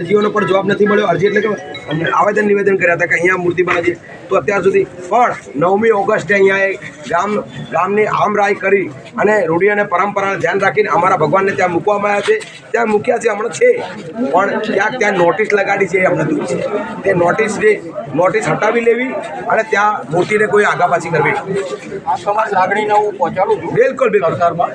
અરજીઓનો પણ જવાબ નથી મળ્યો. અરજી એટલે કે અમને આવેદન નિવેદન કર્યા હતા કે અહીંયા મૂર્તિ બને છે. તો અત્યાર સુધી પણ નવમી ઓગસ્ટે અહીંયા એક ગામ ગામની આમરાય કરી અને રૂઢિ અને પરંપરાને ધ્યાન રાખીને અમારા ભગવાનને ત્યાં મૂકવામાં આવ્યા છે. ત્યાં મૂક્યા છે હમણાં છે. પણ ક્યાંક ત્યાં નોટિસ લગાડી છે એ અમને દૂર છે. તે નોટિસ જે નોટિસ હટાવી લેવી અને ત્યાં મૂર્તિને કોઈ આગાપાછી કરવી. આ તમારી લાગણીને હું પહોંચાડું છું. બિલકુલ બિલકુલ. સરકારમાં.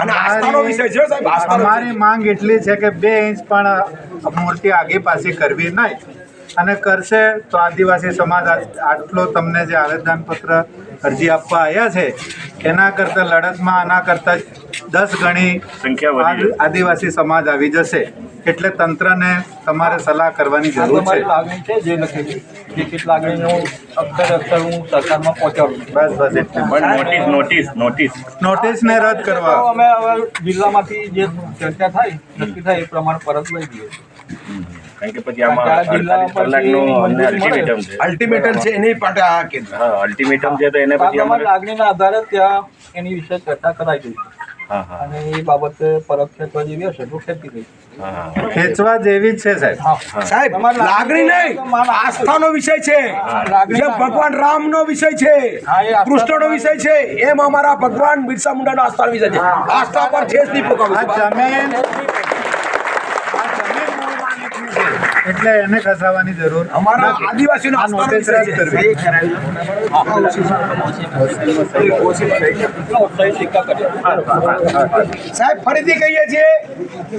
અને આસ્થાનો વિષય છે સાહેબ આસ્થાનો વિષય. અમારી માંગ એટલી છે કે બે ઇંચ પણ મૂર્તિ આગે પાસે કરવી નહીં. અને કરશે તો આદિવાસી સમાજ આટલો તમને જે આવેદનપત્ર અરજી આપવા આવ્યા છે, એના કરતાં લડતમાં આના કરતાં દસ ગણી સંખ્યા આદિવાસી સમાજ આવી જશે એટલે તંત્રને તમારે સલાહ કરવાની જરૂર છે. લાગણી છે જે લખેલી ટિકિટ લાગણીને હું અક્ષર અક્ષર હું સરકારમાં પહોંચાડું? બસ બસ એટલે. પણ નોટિસ નોટિસ નોટિસ નોટિસને રદ તો કરવા. અમે હવે જિલ્લામાંથી જે ચર્ચા થાય નક્કી થાય એ પ્રમાણે પરત લઈ જઈએ કારણ કે પછી આમાં અલ્ટિમેટમ છે. અલ્ટિમેટમ છે એની માટે આ કેન્દ્ર. અલ્ટિમેટમ છે તો એને પછી લાગણીના આધારે ત્યાં એની વિશે ચર્ચા કરાઈ ગઈ અને એ બાબતે પરત ખેંચવા જેવી હશે તો ખેંચી ગઈ ખેંચવા જેવી જ છે સાહેબ. સાહેબ લાગણી નહીં. આસ્થાનો વિષય છે. લાગણી જે ભગવાન રામનો વિષય છે. કૃષ્ણનો વિષય છે. એમ અમારા ભગવાન બિરસા મુંડાનો આસ્થાનો વિષય છે. આસ્થા પર ઠેસ નહીં પકડવું જમીન આ જમીન મૂળમાંની છે. એટલે એને ખસાવવાની જરૂર અમારા આદિવાસી આદિવાસીનો નોટિસ રદ કરવી ઉત્સાહી સિક્કા કર્યા સાહેબ ફરીથી કહીએ છીએ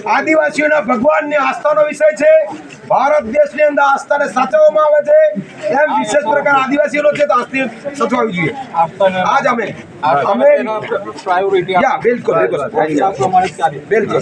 આદિવાસીઓના ભગવાનની આસ્થાનો વિષય છે ભારત દેશની અંદર આસ્થાને સાચવવામાં આવે છે એમ વિશેષ પ્રકાર આદિવાસીઓનો છે તો આસ્થા સચવાવી જોઈએ આજ અમે અમે પ્રાયોરિટી બિલકુલ બિલકુલ બિલકુલ